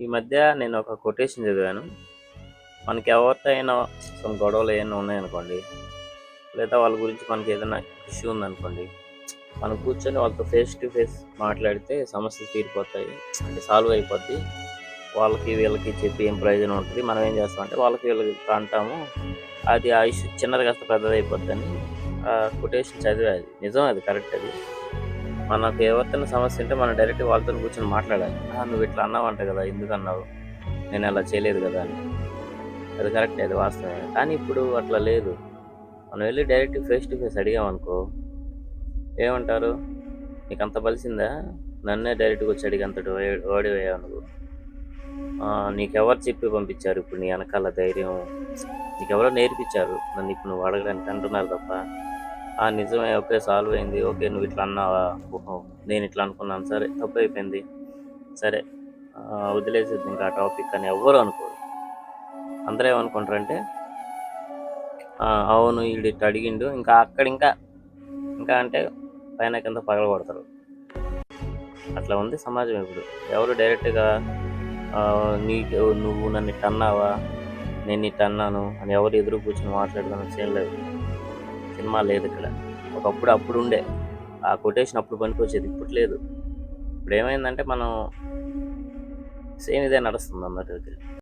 ఈ మధ్య నేను ఒక కొటేషన్ చదివాను. మనకి ఎవరితో అయినా some గొడవలు ఏమైనా ఉన్నాయనుకోండి లేదా వాళ్ళ గురించి మనకి ఏదైనా ఇష్యూ ఉందనుకోండి మనం కూర్చొని వాళ్ళతో ఫేస్ టు ఫేస్ మాట్లాడితే సమస్యలు తీరిపోతాయి అంటే సాల్వ్ అయిపోద్ది. వాళ్ళకి వీళ్ళకి చెప్పి ఏం ప్రయోజనం ఉంటుంది మనం ఏం చేస్తామంటే వాళ్ళకి వీళ్ళకి అంటాము అది ఆ ఇష్యూ చిన్నది కాస్త పెద్దది అయిపోద్దని ఆ కొటేషన్ చదివేది నిజం అది కరెక్ట్ అది. మనకు ఎవరితోనే సమస్య ఉంటే మనం డైరెక్ట్ వాళ్ళతో కూర్చొని మాట్లాడాలి. నువ్వు ఇట్లా అన్నావంట కదా ఎందుకు అన్నావు? నేను అలా చేయలేదు కదా అని. అది కరెక్ట్ అది వాస్తవమే. కానీ ఇప్పుడు అట్లా లేదు. మనం వెళ్ళి డైరెక్ట్ ఫేస్ టు ఫేస్ అడిగామనుకో ఏమంటారు? నీకు అంత బలిసిందా? నన్నే డైరెక్ట్గా వచ్చి అడిగి అంతటి ఓడిపోయావు నువ్వు? నీకెవరు చెప్పి పంపించారు ఇప్పుడు నీ వెనకాల ధైర్యం? నీకెవరో నేర్పించారు? నన్ను ఇప్పుడు నువ్వు అడగడానికి అంటున్నారు తప్ప ఆ నిజమే ఓకే సాల్వ్ అయింది. ఓకే నువ్వు ఇట్లా అన్నావా? ఓహో నేను ఇట్లా అనుకున్నాను. సరే తప్పు అయిపోయింది. సరే వదిలేసేది ఇంకా ఆ టాపిక్ అని ఎవ్వరు అనుకోరు. అందరూ ఏమనుకుంటారంటే అవును వీడు ఇట్లా అడిగిండు. ఇంకా అక్కడ ఇంకా ఇంకా అంటే పైన కింద పగలగొడతారు. అట్లా ఉంది సమాజం ఇప్పుడు. ఎవరు డైరెక్ట్గా నీకు నువ్వు నన్ను ఇట్లా అన్నావా? నేను ఇట్లా అన్నాను అని ఎవరు ఎదురు కూర్చొని మాట్లాడదాం చేయలేదు సినిమా లేదు ఇక్కడ. ఒకప్పుడు అప్పుడు ఉండే. ఆ కొటేషన్ అప్పుడు పనికొచ్చేది ఇప్పుడు లేదు. ఇప్పుడు ఏమైందంటే మనం సేమ్ ఇదే నడుస్తుంది అన్నట్టు